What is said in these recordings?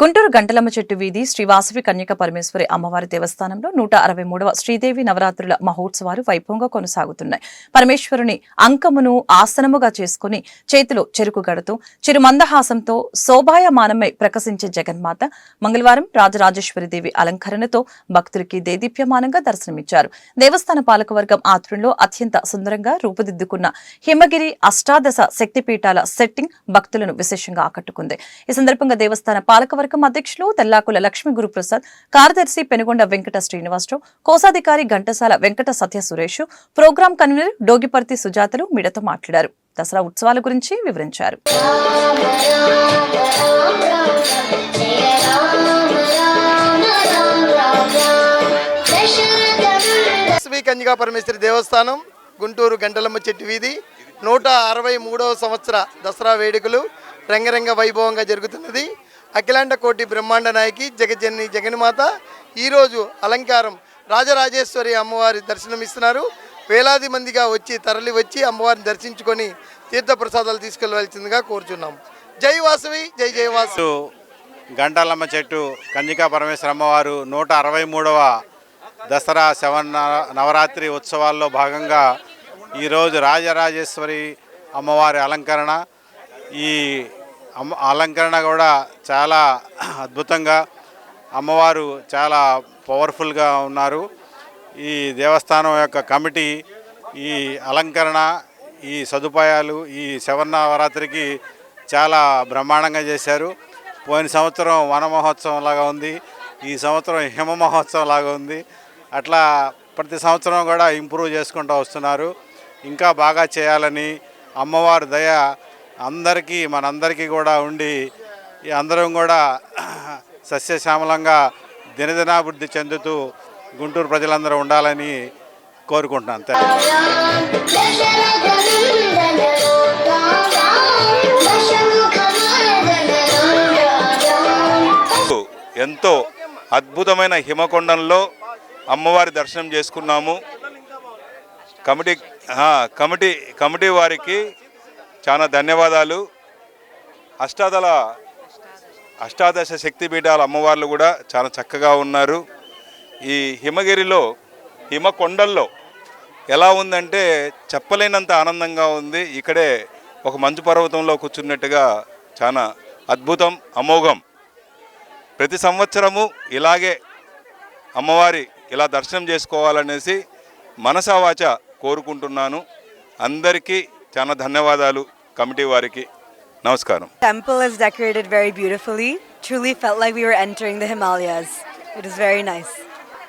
గుంటూరు గంటలమ్మ చెట్టు వీధి శ్రీ వాసవి కన్యక పరమేశ్వరి అమ్మవారి దేవస్థానంలో నూట అరవై మూడవ శ్రీదేవి నవరాత్రుల మహోత్సవాలు వైభవంగా కొనసాగుతున్నాయి. పరమేశ్వరుని అంకమును ఆసనముగా చేసుకుని చేతిలో చెరుకు గడుతూ చిరుమందహాసంతో శోభాయమానమై ప్రకాశించే జగన్మాత మంగళవారం రాజరాజేశ్వరి దేవి అలంకరణతో భక్తులకి దేదీప్యమానంగా దర్శనమిచ్చారు. దేవస్థాన పాలకవర్గం ఆధ్వర్యంలో అత్యంత సుందరంగా రూపుదిద్దుకున్న హిమగిరి అష్టాదశ శక్తిపీఠాల సెట్టింగ్ భక్తులను విశేషంగా ఆకట్టుకుంది. ఈ సందర్భంగా దేవస్థాన పాలకవర్గ అధ్యక్షులు తెల్లాకుల లక్ష్మీ గురుప్రసాద్ కార్యదర్శి పెనుగొండ వెంకట శ్రీనివాసరావు కోశాధికారి ఘంటసాల వెంకట సత్య సురేష్ ప్రోగ్రాం కన్వీనర్ డోగిపర్తి సుజాతలు మీడతో మాట్లాడారు. దసరా ఉత్సవాల గురించి వివరించారు. శ్రీ కన్యకా పరమేశ్వరి దేవస్థానం గుంటూరు గంటలమ్మ చెట్టు వీధి నూట అరవై మూడవ సంవత్సర దసరా వేడుకలు రంగరంగ వైభవంగా జరుగుతున్నది. అఖిలాండ కోటి బ్రహ్మాండ నాయకి జగజన్ని జగన్మాత. ఈరోజు అలంకారం రాజరాజేశ్వరి అమ్మవారి దర్శనమిస్తున్నారు. వేలాది మందిగా వచ్చి తరలి వచ్చి అమ్మవారిని దర్శించుకొని తీర్థప్రసాదాలు తీసుకెళ్ళవలసిందిగా కోరుచున్నాం. జై వాసవి జై జై గంటలమ్మ చెట్టు గంటాలమ్మ చెట్టు కన్యకా పరమేశ్వర అమ్మవారు నూట అరవై మూడవ దసరా శవన్ నవరాత్రి ఉత్సవాల్లో భాగంగా ఈరోజు రాజరాజేశ్వరి అమ్మవారి అలంకరణ. ఈ అమ్మ అలంకరణ కూడా చాలా అద్భుతంగా అమ్మవారు చాలా పవర్ఫుల్గా ఉన్నారు. ఈ దేవస్థానం యొక్క కమిటీ ఈ అలంకరణ ఈ సదుపాయాలు ఈ శవర్ణవరాత్రికి చాలా బ్రహ్మాండంగా చేశారు. పోయిన సంవత్సరం వన మహోత్సవం లాగా ఉంది. ఈ సంవత్సరం హిమ మహోత్సవం లాగా ఉంది. అట్లా ప్రతి సంవత్సరం కూడా ఇంప్రూవ్ చేసుకుంటూ వస్తున్నారు. ఇంకా బాగా చేయాలని అమ్మవారి దయ అందరికీ మనందరికీ కూడా ఉండి ఈ అందరం కూడా సస్యశ్యామలంగా దినదినాభివృద్ధి చెందుతూ గుంటూరు ప్రజలందరూ ఉండాలని కోరుకుంటున్నాను. ఎంతో అద్భుతమైన హిమకొండంలో అమ్మవారి దర్శనం చేసుకున్నాము. కమిటీ కమిటీ కమిటీ వారికి చాలా ధన్యవాదాలు. అష్టాదళ అష్టాదశ శక్తిపీఠాల అమ్మవార్లు కూడా చాలా చక్కగా ఉన్నారు. ఈ హిమగిరిలో హిమకొండల్లో ఎలా ఉందంటే చెప్పలేనంత ఆనందంగా ఉంది. ఇక్కడే ఒక మంచు పర్వతంలో కూర్చున్నట్టుగా చాలా అద్భుతం అమోఘం. ప్రతి సంవత్సరము ఇలాగే అమ్మవారి ఇలా దర్శనం చేసుకోవాలనేసి మనసావాచ కోరుకుంటున్నాను. అందరికీ చాలా ధన్యవాదాలు కమిటీ వారికి. నమస్కారం. Temple is decorated very beautifully. Truly felt like we were entering the Himalayas. It was very nice.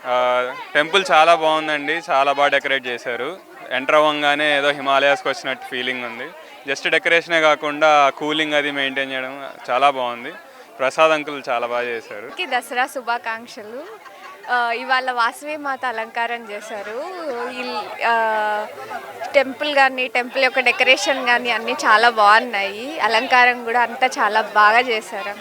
ఆ, టెంపుల్ చాలా బాగుందండి. చాలా బాగా డెకరేట్ చేశారు. ఎంటర్ అవ్వగానే ఏదో హిమాలయాస్కి వచ్చినట్టు ఫీలింగ్ ఉంది. జస్ట్ డెకరేషనే కాకుండా కూలింగ్ అది మెయింటైన్ చేయడం చాలా బాగుంది. ప్రసాద్ అంకుల్ చాలా బాగా చేశారు. దసరా శుభాకాంక్షలు. ఇవాళ వాసవి మాత అలంకారం చేశారు. టెంపుల్ కానీ టెంపుల్ యొక్క డెకరేషన్ కానీ అన్నీ చాలా బాగున్నాయి. అలంకారం కూడా అంతా చాలా బాగా చేశారు.